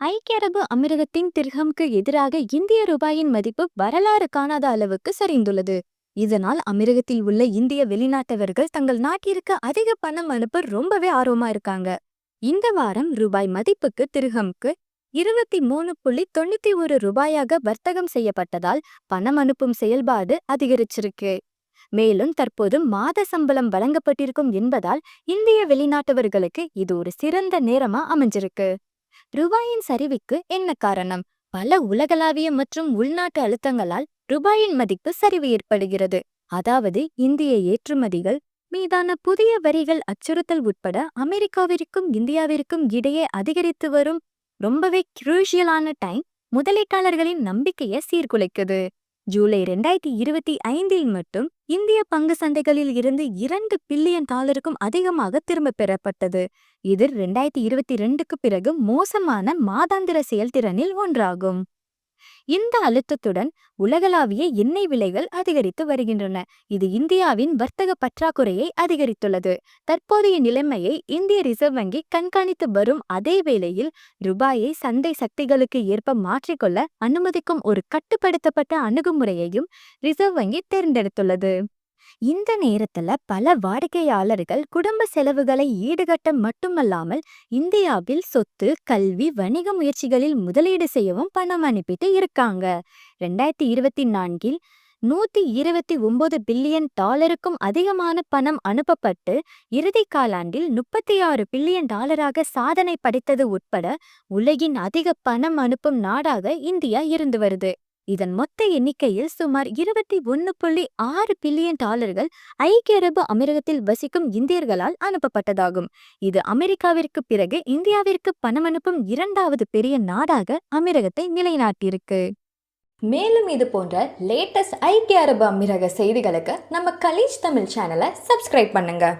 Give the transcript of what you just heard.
ஐக்கிய அரபு அமீரகத்தின் திர்ஹம்க்கு எதிராக இந்திய ரூபாயின் மதிப்பு வரலாறு காணாத அளவுக்கு சரிந்துள்ளது. இதனால் அமீரகத்தில் உள்ள இந்திய வெளிநாட்டவர்கள் தங்கள் நாட்டிற்கு அதிக பணம் அனுப்ப ரொம்பவே ஆர்வமா இருக்காங்க. இந்த வாரம் ரூபாய் மதிப்புக்கு திருஹம்க்கு இருபத்தி மூணு புள்ளி தொண்ணூத்தி ஒரு ரூபாயாக வர்த்தகம் செய்யப்பட்டதால் பணம் அனுப்பும் செயல்பாடு அதிகரிச்சிருக்கு. மேலும் தற்போது மாத சம்பளம் வழங்கப்பட்டிருக்கும் என்பதால் இந்திய வெளிநாட்டவர்களுக்கு இது ஒரு சிறந்த நேரமா அமைஞ்சிருக்கு. ரூபாயின் சரிவுக்கு என்ன காரணம்? பல உலகளாவிய மற்றும் உள்நாட்டு அழுத்தங்களால் ரூபாயின் மதிப்பு சரிவு ஏற்படுகிறது. அதாவது இந்திய ஏற்றுமதிகள் மீதான புதிய வரிகள் அச்சுறுத்தல் உட்பட அமெரிக்காவிற்கும் இந்தியாவிற்கும் இடையே அதிகரித்து வரும் ரொம்பவே குரூஷியலான டைம் முதலீட்டாளர்களின் நம்பிக்கையை சீர்குலைக்குது. ஜூலை ரெண்டாயிரத்தி இருபத்தி ஐந்தில் மட்டும் இந்திய பங்கு சந்தைகளில் இருந்து இரண்டு பில்லியன் டாலருக்கும் அதிகமாக திரும்ப பெறப்பட்டது. இது ரெண்டாயிரத்தி இருபத்தி ரெண்டுக்கு பிறகு மோசமான மாதாந்திர செயல்திறனில் ஒன்றாகும். இந்த அழுத்தத்துடன் உலகளாவிய எண்ணெய் விலைகள் அதிகரித்து வருகின்றன. இது இந்தியாவின் வர்த்தக பற்றாக்குறையை அதிகரித்துள்ளது. தற்போதைய நிலைமையை இந்திய ரிசர்வ் வங்கி கண்காணித்து வரும் அதே வேளையில் ரூபாயை சந்தை சக்திகளுக்கு ஏற்ப மாற்றிக்கொள்ள அனுமதிக்கும் ஒரு கட்டுப்படுத்தப்பட்ட அணுகுமுறையையும் ரிசர்வ் வங்கி தேர்ந்தெடுத்துள்ளது. இந்த நேரத்துல பல வாடிக்கையாளர்கள் குடும்ப செலவுகளை ஈடுகட்ட மட்டுமல்லாமல் இந்தியாவில் சொத்து கல்வி வணிக முயற்சிகளில் முதலீடு செய்யவும் பணம் அனுப்பிட்டு இருக்காங்க. ரெண்டாயிரத்தி இருபத்தி நான்கில் நூத்தி இருபத்தி ஒன்பது பில்லியன் டாலருக்கும் அதிகமான பணம் அனுப்பப்பட்டு இறுதி காலாண்டில் முப்பத்தி ஆறு பில்லியன் டாலராக சாதனை படைத்தது உட்பட உலகின் அதிக பணம் அனுப்பும் நாடாக இந்தியா இருந்து வருது. இதன் மொத்த எண்ணிக்கையில் சுமார் இருபத்தி ஒன்று புள்ளி ஆறு பில்லியன் டாலர்கள் ஐக்கிய அரபு அமீரகத்தில் வசிக்கும் இந்தியர்களால் அனுப்பப்பட்டதாகும். இது அமெரிக்காவிற்கு பிறகு இந்தியாவிற்கு பணம் அனுப்பும் இரண்டாவது பெரிய நாடாக அமீரகத்தை நிலைநாட்டியிருக்கு. மேலும் இது போன்ற லேட்டஸ்ட் ஐக்கிய அரபு அமீரக செய்திகளுக்கு நம்ம கலீஜ் தமிழ் சேனலை சப்ஸ்கிரைப் பண்ணுங்க.